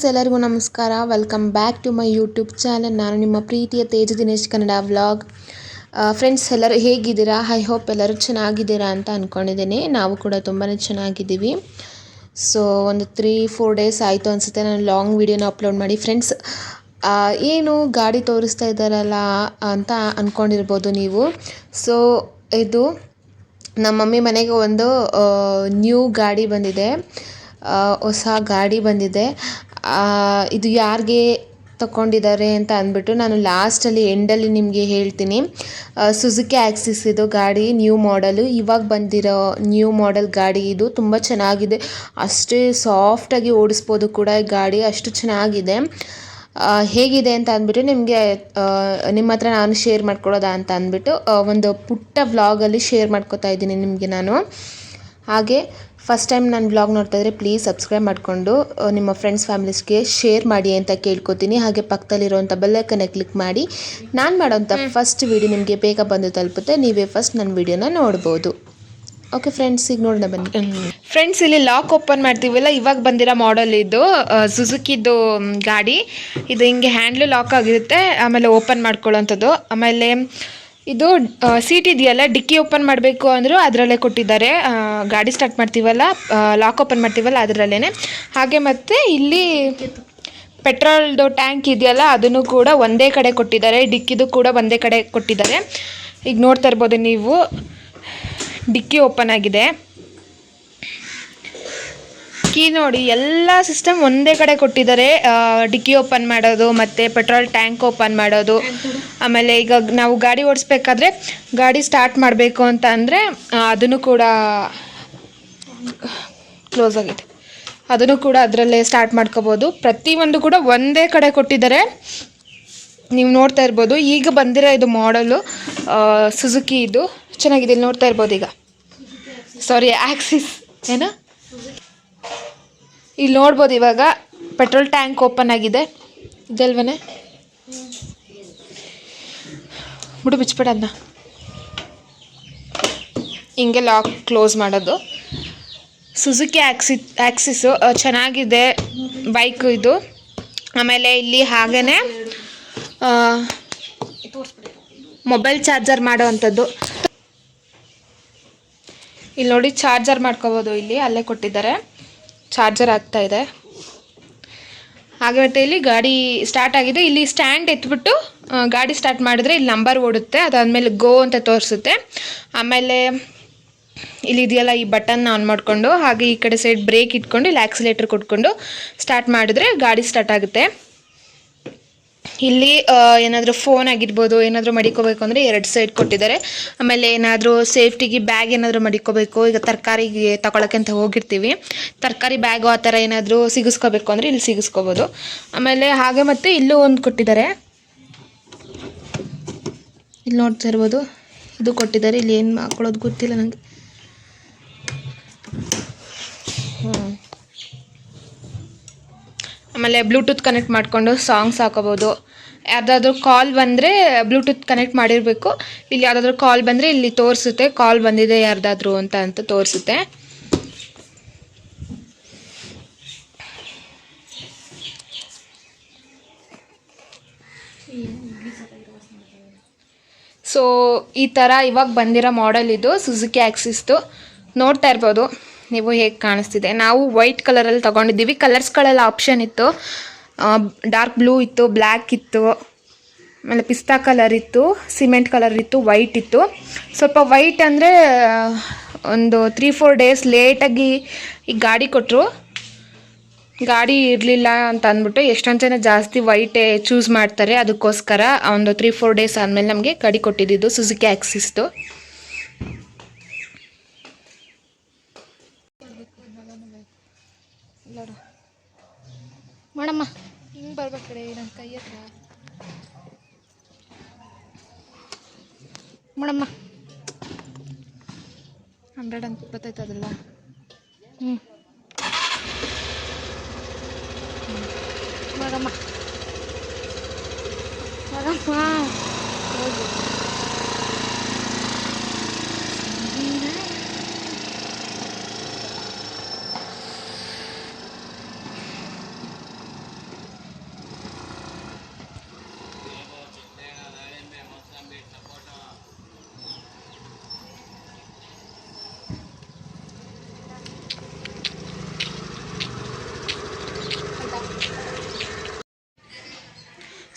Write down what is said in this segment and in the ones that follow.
Friends, ಎಲ್ಲರಿಗೂ ನಮಸ್ಕಾರ. Welcome back to my YouTube channel ನಾನು ನಿಮ್ಮ ಪ್ರೀತಿಯ ತೇಜ ದಿನೇಶ್ ಕನ್ನಡ ವ್ಲಾಗ್ ಫ್ರೆಂಡ್ಸ್, ಎಲ್ಲರೂ ಹೇಗಿದ್ದೀರಾ? ಐ ಹೋಪ್ ಎಲ್ಲರೂ ಚೆನ್ನಾಗಿದ್ದೀರಾ ಅಂತ ಅಂದ್ಕೊಂಡಿದ್ದೀನಿ ನಾವು ಕೂಡ ತುಂಬಾ ಚೆನ್ನಾಗಿದ್ದೀವಿ. ಸೊ ಒಂದು ತ್ರೀ ಫೋರ್ ಡೇಸ್ ಆಯಿತು ಅನಿಸುತ್ತೆ ನಾನು ಲಾಂಗ್ ವೀಡಿಯೋನ ಅಪ್ಲೋಡ್ ಮಾಡಿ. ಫ್ರೆಂಡ್ಸ್ ಏನು ಗಾಡಿ ತೋರಿಸ್ತಾ ಇದ್ದಾರಲ್ಲ ಅಂತ ಅಂದ್ಕೊಂಡಿರ್ಬೋದು ನೀವು. ಸೊ ಇದು ನಮ್ಮ ಮಮ್ಮಿ ಮನೆಗೆ ಒಂದು ನ್ಯೂ ಗಾಡಿ ಬಂದಿದೆ. ಹೊಸ ಗಾಡಿ ಬಂದಿದೆ. ಇದು ಯಾರಿಗೆ ತಗೊಂಡಿದ್ದಾರೆ ಅಂತ ಅಂದ್ಬಿಟ್ಟು ನಾನು ಲಾಸ್ಟಲ್ಲಿ ಎಂಡಲ್ಲಿ ನಿಮಗೆ ಹೇಳ್ತೀನಿ. ಸುಜುಕಿ ಆ್ಯಕ್ಸಿಸ್ ಇದು ಗಾಡಿ ನ್ಯೂ ಮಾಡಲು ಇವಾಗ ಬಂದಿರೋ ನ್ಯೂ ಮಾಡೆಲ್ ಗಾಡಿ ಇದು ತುಂಬ ಚೆನ್ನಾಗಿದೆ. ಅಷ್ಟೇ ಸಾಫ್ಟಾಗಿ ಓಡಿಸ್ಬೋದು ಕೂಡ ಈ ಗಾಡಿ, ಅಷ್ಟು ಚೆನ್ನಾಗಿದೆ. ಹೇಗಿದೆ ಅಂತ ಅಂದ್ಬಿಟ್ಟು ನಿಮಗೆ ನಿಮ್ಮ ಹತ್ರ ನಾನು ಶೇರ್ ಮಾಡ್ಕೊಳ್ಳೋದಾ ಅಂತ ಅಂದ್ಬಿಟ್ಟು ಒಂದು ಪುಟ್ಟ ವ್ಲಾಗಲ್ಲಿ ಶೇರ್ ಮಾಡ್ಕೊತಾ ಇದ್ದೀನಿ ನಿಮಗೆ ನಾನು. ಹಾಗೆ ಫಸ್ಟ್ ಟೈಮ್ ನಾನು ಬ್ಲಾಗ್ ನೋಡ್ತಾ ಇದ್ದರೆ ಪ್ಲೀಸ್ ಸಬ್ಸ್ಕ್ರೈಬ್ ಮಾಡಿಕೊಂಡು ನಿಮ್ಮ ಫ್ರೆಂಡ್ಸ್ ಫ್ಯಾಮಿಲೀಸ್ಗೆ ಶೇರ್ ಮಾಡಿ ಅಂತ ಕೇಳ್ಕೊತೀನಿ. ಹಾಗೆ ಪಕ್ಕದಲ್ಲಿರುವಂಥ ಬೆಲ್ಲೈಕನ್ನ ಕ್ಲಿಕ್ ಮಾಡಿ. ನಾನು ಮಾಡೋಂಥ ಫಸ್ಟ್ ವಿಡಿಯೋ ನಿಮಗೆ ಬೇಗ ಬಂದು ತಲುಪುತ್ತೆ. ನೀವೇ ಫಸ್ಟ್ ನನ್ನ ವಿಡಿಯೋನ ನೋಡ್ಬೋದು. ಓಕೆ ಫ್ರೆಂಡ್ಸ್ ಈಗ ನೋಡೋಣ ಬನ್ನಿ. ಫ್ರೆಂಡ್ಸ್ ಇಲ್ಲಿ ಲಾಕ್ ಓಪನ್ ಮಾಡ್ತೀವಲ್ಲ ಇವಾಗ ಬಂದಿರೋ ಮಾಡೆಲ್ ಇದು ಸುಜುಕಿದು ಗಾಡಿ. ಇದು ಹಿಂಗೆ ಹ್ಯಾಂಡ್ಲು ಲಾಕ್ ಆಗಿರುತ್ತೆ ಆಮೇಲೆ ಓಪನ್ ಮಾಡ್ಕೊಳ್ಳೋಂಥದ್ದು. ಆಮೇಲೆ ಇದು ಸೀಟ್ ಇದೆಯಲ್ಲ, ಡಿಕ್ಕಿ ಓಪನ್ ಮಾಡಬೇಕು ಅಂದರೂ ಅದರಲ್ಲೇ ಕೊಟ್ಟಿದ್ದಾರೆ. ಗಾಡಿ ಸ್ಟಾರ್ಟ್ ಮಾಡ್ತೀವಲ್ಲ ಲಾಕ್ ಓಪನ್ ಮಾಡ್ತೀವಲ್ಲ ಅದರಲ್ಲೇ ಹಾಗೆ ಮತ್ತು ಇಲ್ಲಿ ಪೆಟ್ರೋಲ್ದು ಟ್ಯಾಂಕ್ ಇದೆಯಲ್ಲ, ಅದನ್ನು ಕೂಡ ಒಂದೇ ಕಡೆ ಕೊಟ್ಟಿದ್ದಾರೆ. ಡಿಕ್ಕಿದು ಕೂಡ ಒಂದೇ ಕಡೆ ಕೊಟ್ಟಿದ್ದಾರೆ. ಈಗ ನೋಡ್ತಾ ಇರ್ಬೋದು ನೀವು. ಡಿಕ್ಕಿ ಓಪನ್ ಆಗಿದೆ. ಕೀ ನೋಡಿ, ಎಲ್ಲ ಸಿಸ್ಟಮ್ ಒಂದೇ ಕಡೆ ಕೊಟ್ಟಿದ್ದಾರೆ. ಡಿಕ್ಕಿ ಓಪನ್ ಮಾಡೋದು, ಮತ್ತು ಪೆಟ್ರೋಲ್ ಟ್ಯಾಂಕ್ ಓಪನ್ ಮಾಡೋದು. ಆಮೇಲೆ ಈಗ ನಾವು ಗಾಡಿ ಓಡಿಸ್ಬೇಕಾದ್ರೆ ಗಾಡಿ ಸ್ಟಾರ್ಟ್ ಮಾಡಬೇಕು ಅಂತ ಅಂದರೆ ಅದನ್ನು ಕೂಡ ಕ್ಲೋಸ್ ಆಗಿದೆ. ಅದನ್ನು ಕೂಡ ಅದರಲ್ಲೇ ಸ್ಟಾರ್ಟ್ ಮಾಡ್ಕೋಬೋದು. ಪ್ರತಿಯೊಂದು ಕೂಡ ಒಂದೇ ಕಡೆ ಕೊಟ್ಟಿದ್ದಾರೆ. ನೀವು ನೋಡ್ತಾ ಇರ್ಬೋದು, ಈಗ ಬಂದಿರೋ ಇದು ಮಾಡಲು ಸುಜುಕಿ ಇದು. ಚೆನ್ನಾಗಿದೆ, ಇಲ್ಲಿ ನೋಡ್ತಾ ಇರ್ಬೋದು ಈಗ. ಸಾರಿ ಆಕ್ಸಿಸ್ ಏನು? ಇಲ್ಲಿ ನೋಡ್ಬೋದು ಇವಾಗ ಪೆಟ್ರೋಲ್ ಟ್ಯಾಂಕ್ ಓಪನ್ ಆಗಿದೆ. ಇದಲ್ವೇ ಬಿಡು ಬಿಚ್ಬೇಡ ಅದನ್ನ ಹಿಂಗೆ ಲಾಕ್ ಕ್ಲೋಸ್ ಮಾಡೋದು. ಸುಜುಕಿ ಆಕ್ಸಿ ಆ್ಯಕ್ಸಿಸು ಚೆನ್ನಾಗಿದೆ ಬೈಕು ಇದು. ಆಮೇಲೆ ಇಲ್ಲಿ ಹಾಗೇ ಮೊಬೈಲ್ ಚಾರ್ಜರ್ ಮಾಡೋ ಅಂಥದ್ದು ಇಲ್ಲಿ ನೋಡಿ ಚಾರ್ಜರ್ ಮಾಡ್ಕೋಬೋದು ಇಲ್ಲಿ, ಅಲ್ಲೇ ಕೊಟ್ಟಿದ್ದಾರೆ. ಚಾರ್ಜರ್ ಆಗ್ತಾ ಇದೆ. ಹಾಗೆ ಗಾಡಿ ಸ್ಟಾರ್ಟ್ ಆಗಿದೆ. ಇಲ್ಲಿ ಸ್ಟ್ಯಾಂಡ್ ಎತ್ಬಿಟ್ಟು ಗಾಡಿ ಸ್ಟಾರ್ಟ್ ಮಾಡಿದ್ರೆ ಇಲ್ಲಿ ನಂಬರ್ ಓಡುತ್ತೆ. ಅದಾದಮೇಲೆ ಗೋ ಅಂತ ತೋರಿಸುತ್ತೆ. ಆಮೇಲೆ ಇಲ್ಲಿ ಇದೆಯಲ್ಲ ಈ ಬಟನ್ ಆನ್ ಮಾಡಿಕೊಂಡು, ಹಾಗೆ ಈ ಕಡೆ ಸೈಡ್ ಬ್ರೇಕ್ ಇಟ್ಕೊಂಡು, ಇಲ್ಲಿ ಆಕ್ಸಿಲೇಟರ್ ಕೊಟ್ಕೊಂಡು ಸ್ಟಾರ್ಟ್ ಮಾಡಿದ್ರೆ ಗಾಡಿ ಸ್ಟಾರ್ಟ್ ಆಗುತ್ತೆ. ಇಲ್ಲಿ ಏನಾದರೂ ಫೋನ್ ಆಗಿರ್ಬೋದು, ಏನಾದರೂ ಮಡಿಕೋಬೇಕು ಅಂದರೆ ಎರಡು ಸೈಡ್ ಕೊಟ್ಟಿದ್ದಾರೆ. ಆಮೇಲೆ ಏನಾದರೂ ಸೇಫ್ಟಿಗೆ ಬ್ಯಾಗ್ ಏನಾದರೂ ಮಡಿಕೋಬೇಕು, ಈಗ ತರಕಾರಿಗೆ ತಗೊಳಕ್ಕೆ ಅಂತ ಹೋಗಿರ್ತೀವಿ. ತರಕಾರಿ ಬ್ಯಾಗು ಆ ಥರ ಏನಾದರೂ ಸಿಗಿಸ್ಕೋಬೇಕು ಅಂದರೆ ಇಲ್ಲಿ ಸಿಗಿಸ್ಕೋಬೋದು. ಆಮೇಲೆ ಹಾಗೆ ಮತ್ತು ಇಲ್ಲೂ ಒಂದು ಕೊಟ್ಟಿದ್ದಾರೆ. ಇಲ್ಲಿ ನೋಡ್ತಾ ಇರ್ಬೋದು, ಇದು ಕೊಟ್ಟಿದ್ದಾರೆ. ಇಲ್ಲಿ ಏನು ಹಾಕೊಳ್ಳೋದು ಗೊತ್ತಿಲ್ಲ ನನಗೆ ಆಮೇಲೆ ಬ್ಲೂಟೂತ್ ಕನೆಕ್ಟ್ ಮಾಡಿಕೊಂಡು ಸಾಂಗ್ಸ್ ಹಾಕೋಬೋದು. ಯಾವುದಾದ್ರೂ ಕಾಲ್ ಬಂದರೆ ಬ್ಲೂಟೂತ್ ಕನೆಕ್ಟ್ ಮಾಡಿರಬೇಕು. ಇಲ್ಲಿ ಯಾವುದಾದ್ರೂ ಕಾಲ್ ಬಂದರೆ ಇಲ್ಲಿ ತೋರಿಸುತ್ತೆ. ಕಾಲ್ ಬಂದಿದೆ ಯಾರ್ದಾದ್ರೂ ಅಂತ ಅಂತ ತೋರಿಸುತ್ತೆ. ಸೊ ಈ ಥರ ಇವಾಗ ಬಂದಿರೋ ಮಾಡೆಲ್ ಇದು ಸುಜುಕಿ ಆ್ಯಕ್ಸಿಸ್ದು ನೋಡ್ತಾ ಇರ್ಬೋದು. ನೀವು ಹೇಗೆ ಕಾಣಿಸ್ತಿದೆ? ನಾವು ವೈಟ್ ಕಲರಲ್ಲಿ ತೊಗೊಂಡಿದ್ದೀವಿ. ಕಲರ್ಸ್ಗಳೆಲ್ಲ ಆಪ್ಷನ್ ಇತ್ತು. ಡಾರ್ಕ್ ಬ್ಲೂ ಇತ್ತು ಬ್ಲ್ಯಾಕ್ ಇತ್ತು, ಆಮೇಲೆ ಪಿಸ್ತಾ ಕಲರ್ ಇತ್ತು ಸಿಮೆಂಟ್ ಕಲರ್ ಇತ್ತು ವೈಟ್ ಇತ್ತು. ಸ್ವಲ್ಪ ವೈಟ್ ಅಂದರೆ ಒಂದು ತ್ರೀ ಫೋರ್ ಡೇಸ್ ಲೇಟಾಗಿ ಈ ಗಾಡಿ ಕೊಟ್ಟರು ಗಾಡಿ ಇರಲಿಲ್ಲ ಅಂತ ಅಂದ್ಬಿಟ್ಟು ಎಷ್ಟೊಂದು ಜನ ಜಾಸ್ತಿ ವೈಟೇ ಚೂಸ್ ಮಾಡ್ತಾರೆ. ಅದಕ್ಕೋಸ್ಕರ ಒಂದು ತ್ರೀ ಫೋರ್ ಡೇಸ್ ಆದಮೇಲೆ ನಮಗೆ ಗಾಡಿ ಕೊಟ್ಟಿದ್ದು ಸುಜುಕಿ ಆ್ಯಕ್ಸಿಸ್ದು ಮಾಡಮ್ಮ. ಹಿಂಗೆ ಬರ್ಬೇಕು ಕಡೆ ನನ್ನ ಕೈ ಹತ್ರ. ನೋಡಮ್ಮ ಹಂಡ್ರೆಡ್ ಅಂತ ಬರ್ತೈತೆ ಅದಲ್ಲ. ಹ್ಞೂ ನೋಡಮ್ಮ ಮಾಡಮ್ಮ.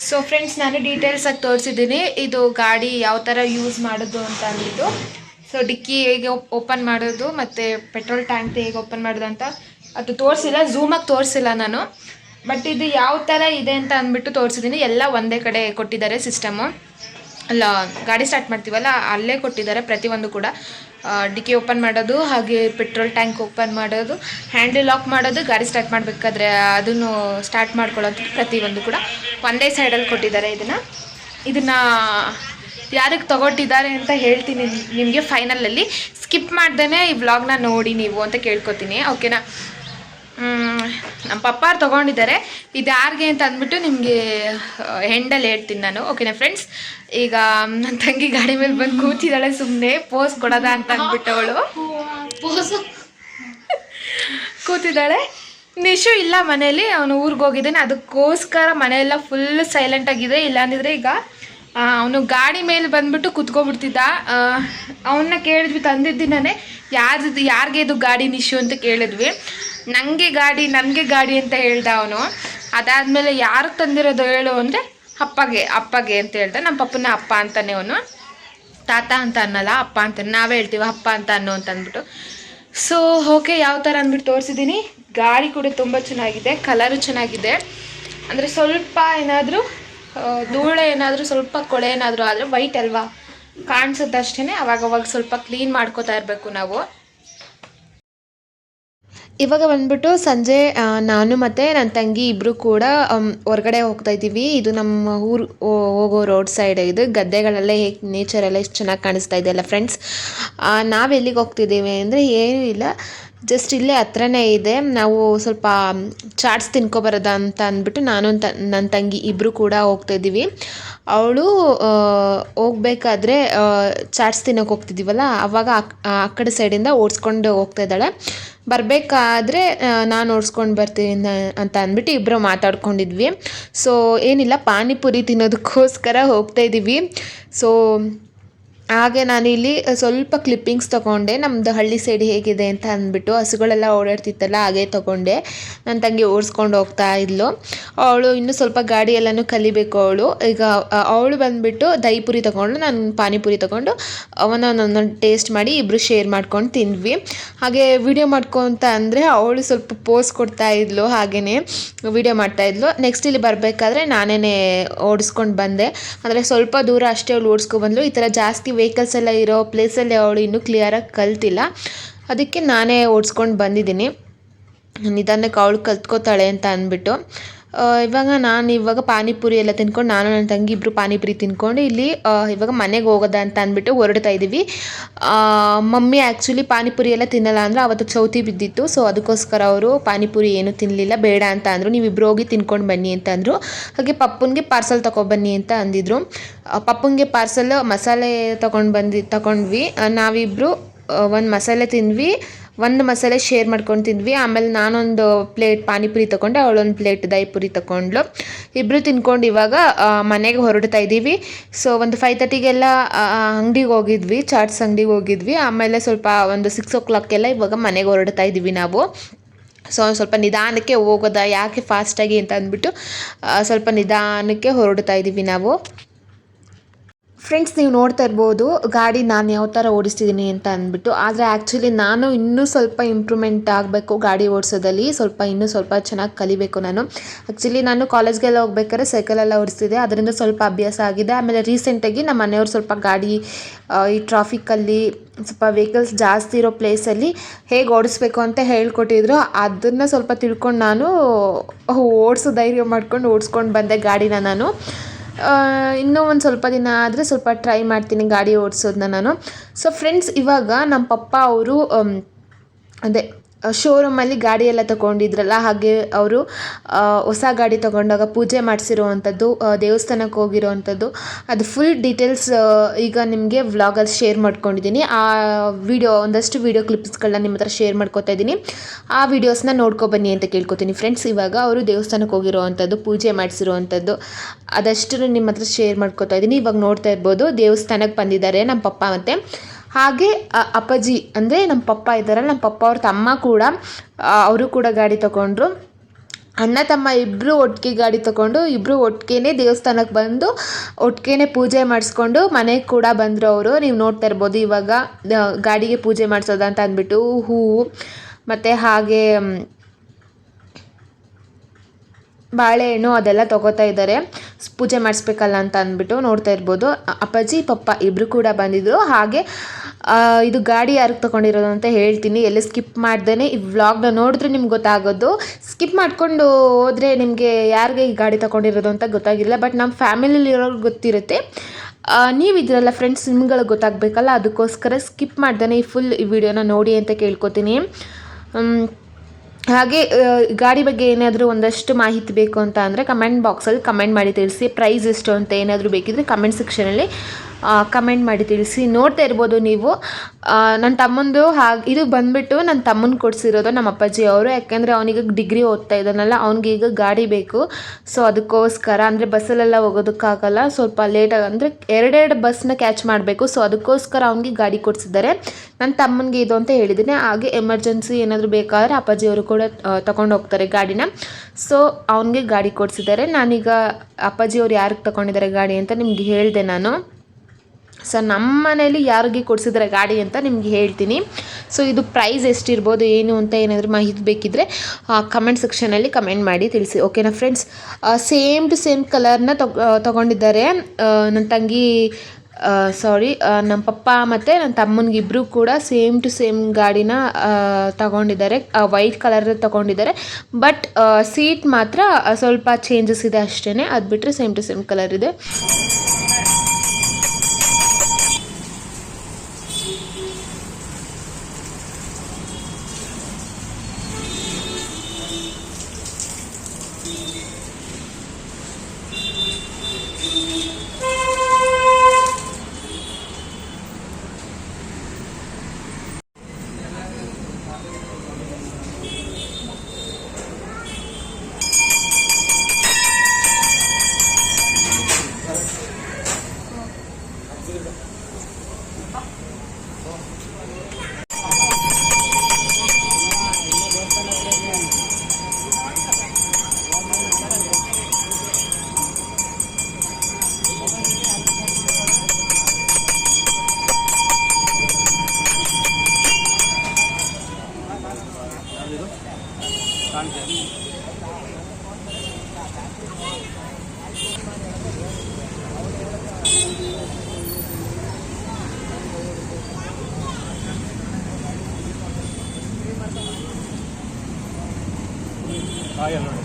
ಸೊ ಫ್ರೆಂಡ್ಸ್ ನಾನು ಡೀಟೇಲ್ಸಾಗಿ ತೋರಿಸಿದ್ದೀನಿ ಇದು ಗಾಡಿ ಯಾವ ಥರ ಯೂಸ್ ಮಾಡೋದು ಅಂತ ಅಂದ್ಬಿಟ್ಟು. ಸೊ ಡಿಕ್ಕಿ ಹೇಗೆ ಓಪನ್ ಮಾಡೋದು ಮತ್ತು ಪೆಟ್ರೋಲ್ ಟ್ಯಾಂಕ್ ಹೇಗೆ ಓಪನ್ ಮಾಡೋದು ಅಂತ ಅದು ತೋರಿಸಿಲ್ಲ. ಝೂಮಾಗಿ ತೋರಿಸಿಲ್ಲ ನಾನು. ಬಟ್ ಇದು ಯಾವ ಥರ ಇದೆ ಅಂತ ಅಂದ್ಬಿಟ್ಟು ತೋರಿಸಿದ್ದೀನಿ ಎಲ್ಲ ಒಂದೇ ಕಡೆ ಕೊಟ್ಟಿದ್ದಾರೆ ಸಿಸ್ಟಮು ಅಲ್ಲ, ಗಾಡಿ ಸ್ಟಾರ್ಟ್ ಮಾಡ್ತೀವಲ್ಲ, ಅಲ್ಲೇ ಕೊಟ್ಟಿದ್ದಾರೆ ಪ್ರತಿಯೊಂದು ಕೂಡ. ಡಿಕ್ಕಿ ಓಪನ್ ಮಾಡೋದು, ಹಾಗೆ ಪೆಟ್ರೋಲ್ ಟ್ಯಾಂಕ್ ಓಪನ್ ಮಾಡೋದು, ಹ್ಯಾಂಡಲ್ ಲಾಕ್ ಮಾಡೋದು, ಗಾಡಿ ಸ್ಟಾರ್ಟ್ ಮಾಡಬೇಕಾದ್ರೆ ಅದನ್ನು ಸ್ಟಾರ್ಟ್ ಮಾಡ್ಕೊಳ್ಳೋದು ಪ್ರತಿಯೊಂದು ಕೂಡ. ಒಂದೇ ಸೈಡಲ್ಲಿ ಕೊಟ್ಟಿದ್ದಾರೆ ಇದನ್ನು. ಇದನ್ನು ಯಾರಿಗೆ ತಗೊಟ್ಟಿದ್ದಾರೆ ಅಂತ ಹೇಳ್ತೀನಿ ನಿಮಗೆ ಫೈನಲಲ್ಲಿ ಸ್ಕಿಪ್ ಮಾಡ್ದೇ ಈ ವ್ಲಾಗ್ನ ನೋಡಿ ನೀವು ಅಂತ ಕೇಳ್ಕೊತೀನಿ. ಓಕೆನಾ ನಮ್ಮ ಪಪ್ಪಾರು ತೊಗೊಂಡಿದ್ದಾರೆ. ಇದು ಯಾರಿಗೆ ಅಂತ ಅಂದ್ಬಿಟ್ಟು ನಿಮಗೆ ಹೆಂಡಲ್ಲಿ ಹೇಳ್ತೀನಿ ನಾನು. ಓಕೆನಾ ಫ್ರೆಂಡ್ಸ್ ಈಗ ನನ್ನ ತಂಗಿ ಗಾಡಿ ಮೇಲೆ ಬಂದು ಕೂತಿದ್ದಾಳೆ ಸುಮ್ಮನೆ ಪೋಸ್ ಕೊಡೋದ ಅಂತ ಅಂದ್ಬಿಟ್ಟು ಅವಳು. ಕೂತಿದ್ದಾಳೆ ನಿಶು ಇಲ್ಲ ಮನೇಲಿ ಅವನು ಊರಿಗೆ ಹೋಗಿದ್ದಾನೆ. ಅದಕ್ಕೋಸ್ಕರ ಮನೆಯೆಲ್ಲ ಫುಲ್ ಸೈಲೆಂಟ್ ಆಗಿದೆ. ಇಲ್ಲಾಂದಿದ್ರೆ ಈಗ ಅವನು ಗಾಡಿ ಮೇಲೆ ಬಂದ್ಬಿಟ್ಟು ಕುತ್ಕೊಬಿಡ್ತಿದ್ದ ಅವನ್ನ ಕೇಳಿದ್ವಿ ತಂದಿದ್ದಿನೇ ಯಾರ್ದು ಯಾರಿಗೆ ಇದು ಗಾಡಿ ನಿಶು ಅಂತ ಕೇಳಿದ್ವಿ. ನನಗೆ ಗಾಡಿ ನನಗೆ ಗಾಡಿ ಅಂತ ಹೇಳ್ದ ಅವನು. ಅದಾದಮೇಲೆ ಯಾರು ತಂದಿರೋದು ಹೇಳು ಅಂದರೆ ಅಪ್ಪಗೆ ಅಪ್ಪಗೆ ಅಂತ ಹೇಳ್ದ. ನಮ್ಮ ಪಪ್ಪನ ಅಪ್ಪ ಅಂತಾನೆ ಅವನು. ತಾತ ಅಂತ ಅನ್ನಲ್ಲ, ಅಪ್ಪ ಅಂತ ನಾವೇ ಹೇಳ್ತೀವಿ ಅಪ್ಪ ಅಂತ ಅನ್ನೋ ಅಂತ ಅಂದ್ಬಿಟ್ಟು. ಸೊ ಓಕೆ ಯಾವ ಥರ ಅಂದ್ಬಿಟ್ಟು ತೋರಿಸಿದ್ದೀನಿ. ಗಾಡಿ ಕೂಡ ತುಂಬ ಚೆನ್ನಾಗಿದೆ ಕಲರು ಚೆನ್ನಾಗಿದೆ. ಅಂದರೆ ಸ್ವಲ್ಪ ಏನಾದರೂ ಧೂಳೆ ಏನಾದರೂ, ಸ್ವಲ್ಪ ಕೊಳೆ ಏನಾದರೂ ಆದರೆ ವೈಟ್ ಅಲ್ವಾ? ಕಾಣಿಸುತ್ತೆ ಅಷ್ಟೇ ಅವಾಗ ಅವಾಗ ಸ್ವಲ್ಪ ಕ್ಲೀನ್ ಮಾಡ್ಕೋತಾ ಇರಬೇಕು ನಾವು. ಇವಾಗ ಬಂದ್ಬಿಟ್ಟು ಸಂಜೆ ನಾನು ಮತ್ತು ನನ್ನ ತಂಗಿ ಇಬ್ಬರು ಕೂಡ ಹೊರಗಡೆ ಹೋಗ್ತಾ ಇದ್ದೀವಿ. ಇದು ನಮ್ಮ ಊರು ಹೋಗೋ ರೋಡ್ ಸೈಡ್ ಇದು. ಗದ್ದೆಗಳೆಲ್ಲ ಹೇಗೆ ನೇಚರೆಲ್ಲ ಎಷ್ಟು ಚೆನ್ನಾಗಿ ಕಾಣಿಸ್ತಾ ಇದೆ ಅಲ್ಲ ಫ್ರೆಂಡ್ಸ್ ನಾವು ಎಲ್ಲಿಗೆ ಹೋಗ್ತಿದ್ದೀವಿ ಅಂದರೆ ಏನೂ ಇಲ್ಲ. ಜಸ್ಟ್ ಇಲ್ಲೇ ಹತ್ರನೇ ಇದೆ. ನಾವು ಸ್ವಲ್ಪ ಚಾಟ್ಸ್ ತಿನ್ಕೊಬರೋದ ಅಂತ ಅಂದ್ಬಿಟ್ಟು ನಾನು ನನ್ನ ತಂಗಿ ಇಬ್ಬರು ಕೂಡ ಹೋಗ್ತಾ ಇದ್ದೀವಿ. ಅವಳು ಹೋಗ್ಬೇಕಾದ್ರೆ ಚಾಟ್ಸ್ ತಿನ್ನೋಕೆ ಹೋಗ್ತಿದ್ದೀವಲ್ಲ ಆವಾಗ ಆ ಕಡೆ ಸೈಡಿಂದ ಓಡಿಸ್ಕೊಂಡು ಹೋಗ್ತಾ ಇದ್ದಾಳೆ. ಬರಬೇಕಾದ್ರೆ ನಾನು ಓಡಿಸ್ಕೊಂಡು ಬರ್ತೀನಿ ಅಂತ ಅಂದ್ಬಿಟ್ಟು ಇಬ್ಬರು ಮಾತಾಡ್ಕೊಂಡಿದ್ವಿ. ಸೊ ಏನಿಲ್ಲ, ಪಾನಿಪುರಿ ತಿನ್ನೋದಕ್ಕೋಸ್ಕರ ಹೋಗ್ತಾ ಇದ್ದೀವಿ. ಸೊ ಹಾಗೆ ನಾನಿಲ್ಲಿ ಸ್ವಲ್ಪ ಕ್ಲಿಪ್ಪಿಂಗ್ಸ್ ತೊಗೊಂಡೆ. ನಮ್ಮದು ಹಳ್ಳಿ ಸೈಡ್ ಹೇಗಿದೆ ಅಂತ ಅಂದ್ಬಿಟ್ಟು ಹಸುಗಳೆಲ್ಲ ಓಡಾಡ್ತಿತ್ತಲ್ಲ, ಹಾಗೆ ತೊಗೊಂಡೆ. ನನ್ನ ತಂಗಿ ಓಡಿಸ್ಕೊಂಡು ಹೋಗ್ತಾ ಇದ್ಲು. ಅವಳು ಇನ್ನೂ ಸ್ವಲ್ಪ ಗಾಡಿ ಕಲಿಬೇಕು ಅವಳು. ಈಗ ಅವಳು ಬಂದುಬಿಟ್ಟು ದಹಿಪುರಿ ತೊಗೊಂಡು, ನಾನು ಪಾನಿಪುರಿ ತೊಗೊಂಡು ಅವನೊಂದೊಂದೊಂದು ಟೇಸ್ಟ್ ಮಾಡಿ ಇಬ್ಬರು ಶೇರ್ ಮಾಡ್ಕೊಂಡು ತಿಂದ್ವಿ. ಹಾಗೆ ವಿಡಿಯೋ ಮಾಡ್ಕೊತ ಅಂದರೆ ಅವಳು ಸ್ವಲ್ಪ ಪೋಸ್ ಕೊಡ್ತಾ ಇದ್ಲು ಹಾಗೆಯೇ ವಿಡಿಯೋ ಮಾಡ್ತಾ ಇದ್ಲು. ನೆಕ್ಸ್ಟ್ ಇಲ್ಲಿ ಬರಬೇಕಾದ್ರೆ ನಾನೇ ಓಡಿಸ್ಕೊಂಡು ಬಂದೆ. ಅಂದರೆ ಸ್ವಲ್ಪ ದೂರ ಅಷ್ಟೇ ಅವಳು ಓಡಿಸ್ಕೊಬಂದ್ಲು ಈ ಥರ ಜಾಸ್ತಿ ವೆಹಿಕಲ್ಸ್ ಎಲ್ಲ ಇರೋ ಪ್ಲೇಸಲ್ಲಿ ಅವಳು ಇನ್ನೂ ಕ್ಲಿಯರಾಗಿ ಕಲ್ತಿಲ್ಲ. ಅದಕ್ಕೆ ನಾನೇ ಓಡಿಸ್ಕೊಂಡು ಬಂದಿದ್ದೀನಿ. ನಿಧಾನಕ್ಕೆ ಅವಳು ಕಲ್ತ್ಕೋತಾಳೆ ಅಂತ ಅಂದ್ಬಿಟ್ಟು. ಇವಾಗ ನಾನು ಇವಾಗ ಪಾನಿಪುರಿ ಎಲ್ಲ ತಿನ್ಕೊಂಡು ನಾನು ನನ್ನ ತಂಗಿ ಇಬ್ಬರು ಪಾನಿಪುರಿ ತಿನ್ಕೊಂಡು ಇಲ್ಲಿ ಇವಾಗ ಮನೆಗೆ ಹೋಗೋದ ಅಂತ ಅಂದ್ಬಿಟ್ಟು ಹೊರಡ್ತಾ ಇದ್ದೀವಿ ಮಮ್ಮಿ ಆ್ಯಕ್ಚುಲಿ ಪಾನಿಪುರಿ ಎಲ್ಲ ತಿನ್ನಲ್ಲ ಅಂದರೆ ಅವತ್ತು ಚೌತಿ ಬಿದ್ದಿತ್ತು ಸೊ ಅದಕ್ಕೋಸ್ಕರ ಅವರು ಪಾನಿಪುರಿ ಏನು ತಿನ್ನಲಿಲ್ಲ ಬೇಡ ಅಂತ ಅಂದರು. ನೀವಿಬ್ಬರು ಹೋಗಿ ತಿನ್ಕೊಂಡು ಬನ್ನಿ ಅಂತ ಅಂದರು. ಹಾಗೆ ಪಪ್ಪನಿಗೆ ಪಾರ್ಸಲ್ ತೊಗೊಬನ್ನಿ ಅಂತ ಅಂದಿದ್ರು. ಪಪ್ಪನಿಗೆ ಪಾರ್ಸಲ್ ಮಸಾಲೆ ತೊಗೊಂಡು ಬಂದು ತಗೊಂಡ್ವಿ ನಾವಿಬ್ಬರು ಒಂದು ಮಸಾಲೆ ತಿಂದ್ವಿ. ಒಂದು ಮಸಾಲೆ ಶೇರ್ ಮಾಡ್ಕೊಂಡು ತಿಂದ್ವಿ ಆಮೇಲೆ ನಾನೊಂದು ಪ್ಲೇಟ್ ಪಾನಿಪುರಿ ತೊಗೊಂಡೆ, ಅವಳೊಂದು ಪ್ಲೇಟ್ ದೈಪುರಿ ತೊಗೊಂಡ್ಳು. ಇಬ್ಬರು ತಿನ್ಕೊಂಡು ಇವಾಗ ಮನೆಗೆ ಹೊರಡ್ತಾ ಇದ್ದೀವಿ. ಸೊ ಒಂದು ಫೈವ್ ತರ್ಟಿಗೆಲ್ಲ ಅಂಗಡಿಗೆ ಹೋಗಿದ್ವಿ, ಚಾಟ್ಸ್ ಅಂಗಡಿಗೆ ಹೋಗಿದ್ವಿ. ಆಮೇಲೆ ಸ್ವಲ್ಪ ಒಂದು ಸಿಕ್ಸ್ ಓ ಕ್ಲಾಕ್ಗೆಲ್ಲ ಇವಾಗ ಮನೆಗೆ ಹೊರಡ್ತಾ ಇದ್ದೀವಿ ನಾವು. ಸೊ ಸ್ವಲ್ಪ ನಿಧಾನಕ್ಕೆ ಹೋಗೋದ, ಯಾಕೆ ಫಾಸ್ಟಾಗಿ ಅಂತ ಅಂದ್ಬಿಟ್ಟು ಸ್ವಲ್ಪ ನಿಧಾನಕ್ಕೆ ಹೊರಡ್ತಾ ಇದ್ದೀವಿ ನಾವು. ಫ್ರೆಂಡ್ಸ್ ನೀವು ನೋಡ್ತಾ ಇರ್ಬೋದು, ಗಾಡಿ ನಾನು ಯಾವ ಥರ ಓಡಿಸ್ತಿದ್ದೀನಿ ಅಂತ ಅಂದ್ಬಿಟ್ಟು. ಆದರೆ ಆ್ಯಕ್ಚುಲಿ ನಾನು ಇನ್ನೂ ಸ್ವಲ್ಪ ಇಂಪ್ರೂವ್ಮೆಂಟ್ ಆಗಬೇಕು ಗಾಡಿ ಓಡಿಸೋದಲ್ಲಿ. ಸ್ವಲ್ಪ ಇನ್ನೂ ಸ್ವಲ್ಪ ಚೆನ್ನಾಗಿ ಕಲಿಬೇಕು ನಾನು. ಆ್ಯಕ್ಚುಲಿ ನಾನು ಕಾಲೇಜ್ಗೆಲ್ಲ ಹೋಗ್ಬೇಕಾದ್ರೆ ಸೈಕಲೆಲ್ಲ ಓಡಿಸ್ತಿದ್ದೆ. ಅದರಿಂದ ಸ್ವಲ್ಪ ಅಭ್ಯಾಸ ಆಗಿದೆ. ಆಮೇಲೆ ರೀಸೆಂಟಾಗಿ ನಮ್ಮ ಮನೆಯವ್ರು ಸ್ವಲ್ಪ ಗಾಡಿ ಈ ಟ್ರಾಫಿಕ್ಕಲ್ಲಿ ಸ್ವಲ್ಪ ವೆಹಿಕಲ್ಸ್ ಜಾಸ್ತಿ ಇರೋ ಪ್ಲೇಸಲ್ಲಿ ಹೇಗೆ ಓಡಿಸ್ಬೇಕು ಅಂತ ಹೇಳ್ಕೊಟ್ಟಿದ್ರು. ಅದನ್ನು ಸ್ವಲ್ಪ ತಿಳ್ಕೊಂಡು ನಾನು ಓಡಿಸೋ ಧೈರ್ಯ ಮಾಡ್ಕೊಂಡು ಓಡಿಸ್ಕೊಂಡು ಬಂದೆ ಗಾಡಿನ ನಾನು. ಇನ್ನೂ ಒಂದು ಸ್ವಲ್ಪ ದಿನ ಆದರೆ ಸ್ವಲ್ಪ ಟ್ರೈ ಮಾಡ್ತೀನಿ ಗಾಡಿ ಓಡಿಸೋದನ್ನ ನಾನು. ಸೊ ಫ್ರೆಂಡ್ಸ್ ಇವಾಗ ನಮ್ಮ ಪಪ್ಪ ಅವರು ಅದೇ ಶೋರೂಮಲ್ಲಿ ಗಾಡಿ ಎಲ್ಲ ತಗೊಂಡಿದ್ರಲ್ಲ, ಹಾಗೆ ಅವರು ಹೊಸ ಗಾಡಿ ತಗೊಂಡಾಗ ಪೂಜೆ ಮಾಡಿಸಿರುವಂಥದ್ದು ದೇವಸ್ಥಾನಕ್ಕೆ ಹೋಗಿರೋವಂಥದ್ದು ಅದು ಫುಲ್ ಡೀಟೇಲ್ಸ್ ಈಗ ನಿಮಗೆ ವ್ಲಾಗಲ್ಲಿ ಶೇರ್ ಮಾಡ್ಕೊಂಡಿದ್ದೀನಿ ಆ ವಿಡಿಯೋ ಒಂದಷ್ಟು ವಿಡಿಯೋ ಕ್ಲಿಪ್ಸ್ಗಳನ್ನ ನಿಮ್ಮ ಹತ್ರ ಶೇರ್ ಮಾಡ್ಕೊತಾ ಇದ್ದೀನಿ ಆ ವಿಡಿಯೋಸ್ನ ನೋಡ್ಕೊಬನ್ನಿ ಅಂತ ಕೇಳ್ಕೊತೀನಿ ಫ್ರೆಂಡ್ಸ್ ಇವಾಗ ಅವರು ದೇವಸ್ಥಾನಕ್ಕೆ ಹೋಗಿರೋವಂಥದ್ದು ಪೂಜೆ ಮಾಡಿಸಿರುವಂಥದ್ದು ಅದಷ್ಟು ನಿಮ್ಮ ಹತ್ರ ಶೇರ್ ಮಾಡ್ಕೊತಾ ಇದ್ದೀನಿ ಇವಾಗ ನೋಡ್ತಾ ಇರ್ಬೋದು, ದೇವಸ್ಥಾನಕ್ಕೆ ಬಂದಿದ್ದಾರೆ ನಮ್ಮ ಪಪ್ಪ ಮತ್ತು. ಹಾಗೆ ಅಪ್ಪಾಜಿ, ಅಂದರೆ ನಮ್ಮ ಪಪ್ಪ ಇದ್ದಾರಲ್ಲ ನಮ್ಮ ಪಪ್ಪ ಅವ್ರ ತಮ್ಮ ಕೂಡ ಅವರು ಕೂಡ ಗಾಡಿ ತಗೊಂಡ್ರು. ಅಣ್ಣ, ತಮ್ಮ ಇಬ್ಬರು ಒಟ್ಟಿಗೆ ಗಾಡಿ ತಗೊಂಡು ಇಬ್ಬರು ಒಟ್ಟಿಗೆ ದೇವಸ್ಥಾನಕ್ಕೆ ಬಂದು ಒಟ್ಟಿಗೆ ಪೂಜೆ ಮಾಡಿಸ್ಕೊಂಡು ಮನೆಗೆ ಕೂಡ ಬಂದರು ಅವರು. ನೀವು ನೋಡ್ತಾ ಇರ್ಬೋದು ಇವಾಗ ಗಾಡಿಗೆ ಪೂಜೆ ಮಾಡಿಸೋದಂತ ಅಂದ್ಬಿಟ್ಟು, ಹೂವು, ಮತ್ತು ಹಾಗೆ ಬಾಳೆಹಣ್ಣು ಅದೆಲ್ಲ ತಗೋತಾ ಇದ್ದಾರೆ. ಪೂಜೆ ಮಾಡಿಸ್ಬೇಕಲ್ಲ ಅಂತ ಅಂದ್ಬಿಟ್ಟು ನೋಡ್ತಾ ಇರ್ಬೋದು. ಅಪ್ಪಾಜಿ, ಪಪ್ಪ ಇಬ್ಬರು ಕೂಡ ಬಂದಿದ್ದರು ಹಾಗೆ ಇದು ಗಾಡಿ ಯಾರಿಗೆ ತೊಗೊಂಡಿರೋದು ಅಂತ ಹೇಳ್ತೀನಿ. ಎಲ್ಲ ಸ್ಕಿಪ್ ಮಾಡ್ದೇ ಈ ವ್ಲಾಗ್ನ ನೋಡಿದ್ರೆ ನಿಮ್ಗೆ ಗೊತ್ತಾಗೋದು. ಸ್ಕಿಪ್ ಮಾಡಿಕೊಂಡು ಹೋದರೆ ನಿಮಗೆ ಯಾರಿಗೆ ಈ ಗಾಡಿ ತೊಗೊಂಡಿರೋದು ಅಂತ ಗೊತ್ತಾಗಿಲ್ಲ ಬಟ್ ನಮ್ಮ ಫ್ಯಾಮಿಲಿಲಿ ಇರೋರು ಗೊತ್ತಿರುತ್ತೆ. ನೀವು ನೀವಿದ್ರಲ್ಲ ಫ್ರೆಂಡ್ಸ್ ನಿಮ್ಗಳಿಗೆ ಗೊತ್ತಾಗಬೇಕಲ್ಲ. ಅದಕ್ಕೋಸ್ಕರ ಸ್ಕಿಪ್ ಮಾಡ್ದೇ ಈ ಫುಲ್ ಈ ವಿಡಿಯೋನ ನೋಡಿ ಅಂತ ಕೇಳ್ಕೊತೀನಿ. ಹಾಗೆ ಗಾಡಿ ಬಗ್ಗೆ ಏನಾದರೂ ಒಂದಷ್ಟು ಮಾಹಿತಿ ಬೇಕು ಅಂತ ಅಂದರೆ ಕಮೆಂಟ್ ಬಾಕ್ಸಲ್ಲಿ ಕಮೆಂಟ್ ಮಾಡಿ ತಿಳಿಸಿ ಪ್ರೈಸ್ ಎಷ್ಟು ಅಂತ ಏನಾದರೂ ಬೇಕಿದ್ದರೆ ಕಮೆಂಟ್ ಸೆಕ್ಷನಲ್ಲಿ ಕಮೆಂಟ್ ಮಾಡಿ ತಿಳಿಸಿ. ನೋಡ್ತಾ ಇರ್ಬೋದು ನೀವು. ನನ್ನ ತಮ್ಮಂದು ಹಾಗೆ, ಇದು ಬಂದುಬಿಟ್ಟು ನನ್ನ ತಮ್ಮನ ಕೊಡಿಸಿರೋದು ನಮ್ಮ ಅಪ್ಪಾಜಿ ಅವರು. ಯಾಕೆಂದರೆ ಅವನಿಗೆ ಡಿಗ್ರಿ ಓದ್ತಾ ಇದ್ದಾನಲ್ಲ ಅವ್ನಿಗೆ ಈಗ ಗಾಡಿ ಬೇಕು. ಸೊ ಅದಕ್ಕೋಸ್ಕರ, ಅಂದರೆ ಬಸ್ಸಲ್ಲೆಲ್ಲ ಹೋಗೋದಕ್ಕಾಗಲ್ಲ. ಸ್ವಲ್ಪ ಲೇಟಾಗಿ ಅಂದರೆ ಎರಡೆರಡು ಬಸ್ನ ಕ್ಯಾಚ್ ಮಾಡಬೇಕು. ಸೊ ಅದಕ್ಕೋಸ್ಕರ ಅವನಿಗೆ ಗಾಡಿ ಕೊಡಿಸಿದ್ದಾರೆ. ನನ್ನ ತಮ್ಮನಿಗೆ ಇದು ಅಂತ ಹೇಳಿದ್ದೀನಿ. ಹಾಗೆ ಎಮರ್ಜೆನ್ಸಿ ಏನಾದರೂ ಬೇಕಾದರೆ ಅಪ್ಪಾಜಿಯವರು ಕೂಡ ತಗೊಂಡು ಹೋಗ್ತಾರೆ ಗಾಡಿನ. ಸೊ ಅವನಿಗೆ ಗಾಡಿ ಕೊಡಿಸಿದ್ದಾರೆ. ನಾನೀಗ ಅಪ್ಪಾಜಿಯವ್ರು ಯಾರಿಗೆ ತಗೊಂಡಿದ್ದಾರೆ ಗಾಡಿ ಅಂತ ನಿಮ್ಗೆ ಹೇಳಿದೆ ನಾನು. ಸೊ ನಮ್ಮ ಮನೇಲಿ ಯಾರಿಗೆ ಕೊಡಿಸಿದ್ರೆ ಗಾಡಿ ಅಂತ ನಿಮ್ಗೆ ಹೇಳ್ತೀನಿ. ಸೊ ಇದು ಪ್ರೈಸ್ ಎಷ್ಟಿರ್ಬೋದು, ಏನು ಅಂತ ಏನಾದರೂ ಮಾಹಿತಿ ಬೇಕಿದ್ದರೆ ಕಮೆಂಟ್ ಸೆಕ್ಷನಲ್ಲಿ ಕಮೆಂಟ್ ಮಾಡಿ ತಿಳಿಸಿ. ಓಕೆನಾ ಫ್ರೆಂಡ್ಸ್ ಸೇಮ್ ಟು ಸೇಮ್ ಕಲರ್ನ ತಗೊಂಡಿದ್ದಾರೆ. ನನ್ನ ತಂಗಿ ಸಾರಿ ನಮ್ಮ ಪಪ್ಪ ಮತ್ತು ನನ್ನ ತಮ್ಮನಿಗೆ ಇಬ್ಬರು ಕೂಡ ಸೇಮ್ ಟು ಸೇಮ್ ಗಾಡಿನ ತಗೊಂಡಿದ್ದಾರೆ. ವೈಟ್ ಕಲರ್ ತಗೊಂಡಿದ್ದಾರೆ. ಬಟ್ ಸೀಟ್ ಮಾತ್ರ ಸ್ವಲ್ಪ ಚೇಂಜಸ್ ಇದೆ ಅಷ್ಟೇ ಅದು ಬಿಟ್ಟರೆ ಸೇಮ್ ಟು ಸೇಮ್ ಕಲರ್ ಇದೆ. ಸೈಡ್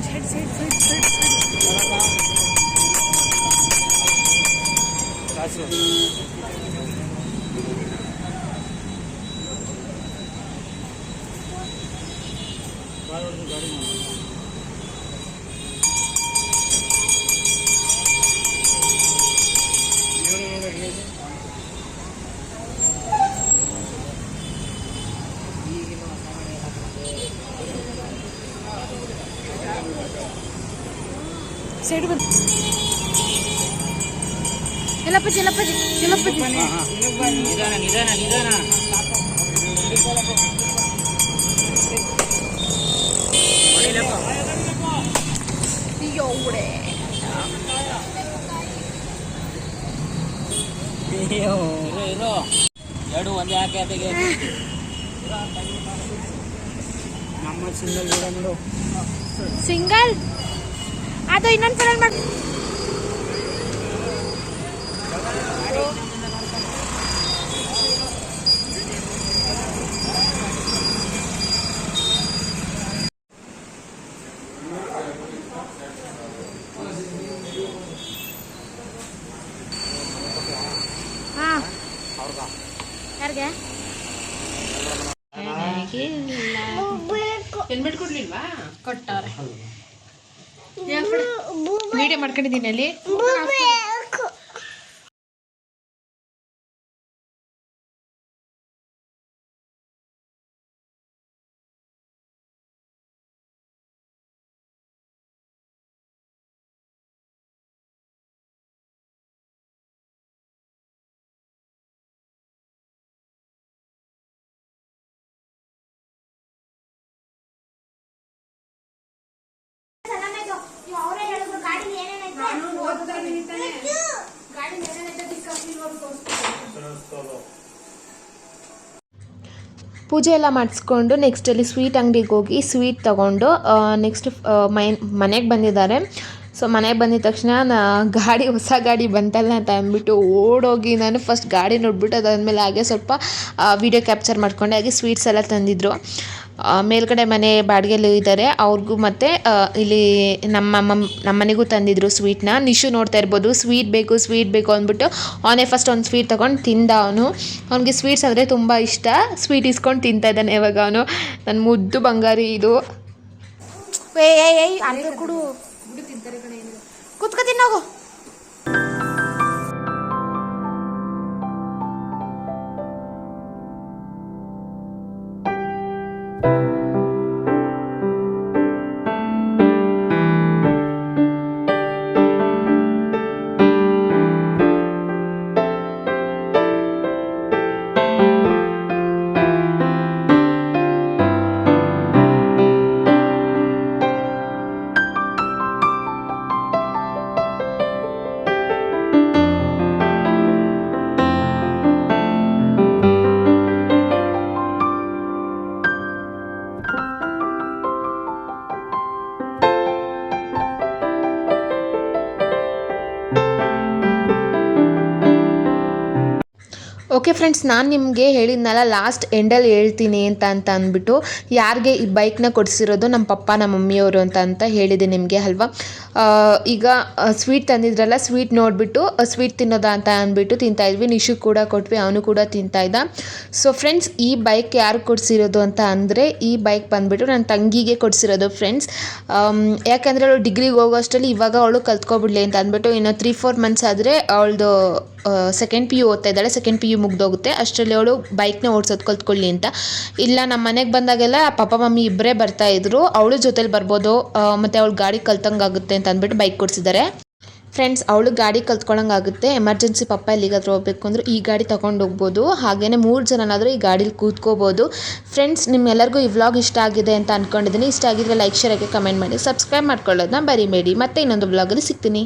ಎಲ್ಲಪ್ಪಜ್ಜಿ ಎಲ್ಲಪ್ಪಜ್ಜಿ ಎಲ್ಲಪ್ಪಜ್ಜಿ ನಿಧಾನ ನಿಧಾನ ನಿಧಾನ. ಅಯ್ಯೋ ಇರೋ ಎರಡು ಒಂದೇ ಹಾಕಿ ಅದಕ್ಕೆ ನಮ್ಮ ಸಿಂಗಲ್ ಸಿಂಗಲ್? ಅದು ಇನ್ನೊಂದು ಫೋನ್ ಮಾಡಿ ಯಾರಿಗೆ? ಹೆಲ್ಮೆಟ್ ಕೊಡ್ಲಿಲ್ವಾ ಕೊಟ್ಟವ್ರೆ ವಿಡಿಯೋ ಮಾಡ್ಕೊಂಡಿದ್ದೀನಿ ಅಲ್ಲಿ ಪೂಜೆ ಎಲ್ಲ ಮಾಡಿಸ್ಕೊಂಡು ನೆಕ್ಸ್ಟ್ ಅಲ್ಲಿ ಸ್ವೀಟ್ ಅಂಗಡಿಗೆ ಹೋಗಿ ಸ್ವೀಟ್ ತಗೊಂಡು ನೆಕ್ಸ್ಟ್ ಮೈ, ಮನೆಗೆ ಬಂದಿದ್ದಾರೆ. ಸೊ ಮನೆಗೆ ಬಂದಿದ ತಕ್ಷಣ ನಾ ಗಾಡಿ, ಹೊಸ ಗಾಡಿ ಬಂತಲ್ಲ ಅಂತ ಅಂದ್ಬಿಟ್ಟು ಓಡೋಗಿ ನಾನು ಫಸ್ಟ್ ಗಾಡಿ ನೋಡ್ಬಿಟ್ಟು ಅದಾದಮೇಲೆ ಹಾಗೆ ಸ್ವಲ್ಪ ವಿಡಿಯೋ ಕ್ಯಾಪ್ಚರ್ ಮಾಡ್ಕೊಂಡೆ, ಹಾಗೆ ಸ್ವೀಟ್ಸ್ ಎಲ್ಲ ತಂದಿದ್ರು. ಮೇಲ್ಗಡೆ ಮನೆ ಬಾಡಿಗೆಯಲ್ಲಿ ಇದ್ದಾರೆ ಅವ್ರಿಗೂ ಮತ್ತು ಇಲ್ಲಿ ನಮ್ಮ ನಮ್ಮನೆಗೂ ನಮ್ಮ ಮನೆಗೂ ತಂದಿದ್ರು ಸ್ವೀಟ್ನ ನಿಶು ನೋಡ್ತಾ ಇರ್ಬೋದು ಸ್ವೀಟ್ ಬೇಕು ಸ್ವೀಟ್ ಬೇಕು ಅಂದ್ಬಿಟ್ಟು ಅವನೇ ಫಸ್ಟ್ ಒಂದು ಸ್ವೀಟ್ ತಗೊಂಡು ತಿಂದ ಅವನು. ಅವನಿಗೆ ಸ್ವೀಟ್ಸ್ ಅಂದರೆ ತುಂಬ ಇಷ್ಟ. ಸ್ವೀಟ್ ಇಸ್ಕೊಂಡು ತಿಂತಾ ಇದ್ದಾನೆ ಇವಾಗ ಅವನು. ನನ್ನ ಮುದ್ದು ಬಂಗಾರಿ ಇದು. ಕುತ್ಕೊ ತಿನ್ನೋಗು. ಓಕೆ ಫ್ರೆಂಡ್ಸ್ ನಾನು ನಿಮಗೆ ಹೇಳಿದ್ನಲ್ಲ ಲಾಸ್ಟ್ ಎಂಡಲ್ಲಿ ಹೇಳ್ತೀನಿ ಅಂತ ಅಂತ ಅಂದ್ಬಿಟ್ಟು, ಯಾರಿಗೆ ಈ ಬೈಕ್ನ ಕೊಡಿಸಿರೋದು? ನಮ್ಮ ಪಪ್ಪ ನಮ್ಮ ಮಮ್ಮಿಯವರು ಅಂತ ಅಂತ ಹೇಳಿದೆ ನಿಮಗೆ, ಅಲ್ವಾ? ಈಗ ಸ್ವೀಟ್ ತಂದಿದ್ರಲ್ಲ ಸ್ವೀಟ್ ನೋಡಿಬಿಟ್ಟು ಸ್ವೀಟ್ ತಿನ್ನೋದ ಅಂತ ಅಂದ್ಬಿಟ್ಟು ತಿಂತಾ ಇದ್ವಿ. ನಿಶು ಕೂಡ ಕೊಟ್ವಿ, ಅವನು ಕೂಡ ತಿಂತಾ ಇದ್ದ. ಸೊ ಫ್ರೆಂಡ್ಸ್ ಈ ಬೈಕ್ ಯಾರು ಕೊಡಿಸಿರೋದು ಅಂತ ಅಂದರೆ, ಈ ಬೈಕ್ ಬಂದುಬಿಟ್ಟು ನನ್ನ ತಂಗಿಗೆ ಕೊಡಿಸಿರೋದು ಫ್ರೆಂಡ್ಸ್ ಯಾಕಂದರೆ ಅವಳು ಡಿಗ್ರಿಗೆ ಹೋಗೋಷ್ಟರಲ್ಲಿ ಇವಾಗ ಅವಳು ಕಲ್ತ್ಕೊಬಿಡ್ಲಿ ಅಂತ ಅಂದ್ಬಿಟ್ಟು, ಇನ್ನು ತ್ರೀ ಫೋರ್ ಮಂತ್ಸ್ ಆದರೆ ಅವಳದು ಸೆಕೆಂಡ್ ಪಿ ಯು ಓದ್ತಾ ಇದ್ದಾಳೆ ಸೆಕೆಂಡ್ ಪಿ ಯು ಮುಗ್ದೋಗುತ್ತೆ. ಅಷ್ಟರಲ್ಲಿ ಅವಳು ಬೈಕ್ನ ಓಡಿಸೋದು ಕಲ್ತ್ಕೊಳ್ಳಿ ಅಂತ. ಇಲ್ಲ ನಮ್ಮ ಮನೆಗೆ ಬಂದಾಗೆಲ್ಲ ಪಾಪ ಮಮ್ಮಿ ಇಬ್ಬರೇ ಬರ್ತಾ ಇದ್ರು. ಅವಳು ಜೊತೆಲಿ ಬರ್ಬೋದು. ಮತ್ತು ಅವಳು ಗಾಡಿ ಕಲ್ತಂಗಾಗುತ್ತೆ ಅಂತ ಅಂದ್ಬಿಟ್ಟು ಬೈಕ್ ಕೊಡಿಸಿದ್ದಾರೆ ಫ್ರೆಂಡ್ಸ್ ಅವಳು ಗಾಡಿ ಕಲ್ತ್ಕೊಳ್ಳೋಂಗಾಗುತ್ತೆ ಎಮರ್ಜೆನ್ಸಿ ಪಪ್ಪ ಎಲ್ಲಿಗಾದ್ರೂ ಹೋಗ್ಬೇಕು ಅಂದ್ರೆ ಈ ಗಾಡಿ ತೊಗೊಂಡು ಹೋಗ್ಬೋದು. ಹಾಗೆಯೇ ಮೂರು ಜನನಾದರೂ ಈ ಗಾಡೀಲಿ ಕೂತ್ಕೋಬೋದು. ಫ್ರೆಂಡ್ಸ್ ನಿಮ್ಮೆಲ್ಲರಿಗೂ ಈ ವ್ಲಾಗ್ ಇಷ್ಟ ಆಗಿದೆ ಅಂತ ಅಂದ್ಕೊಂಡಿದ್ದೀನಿ ಇಷ್ಟ ಆಗಿದ್ರೆ ಲೈಕ್ ಶೇರ್ ಆಗಿ ಕಮೆಂಟ್ ಮಾಡಿ. ಸಬ್ಸ್ಕ್ರೈಬ್ ಮಾಡ್ಕೊಳ್ಳೋದನ್ನ ಬರಿಬೇಡಿ ಮತ್ತೆ ಇನ್ನೊಂದು ವ್ಲಾಗಲ್ಲಿ ಸಿಗ್ತೀನಿ.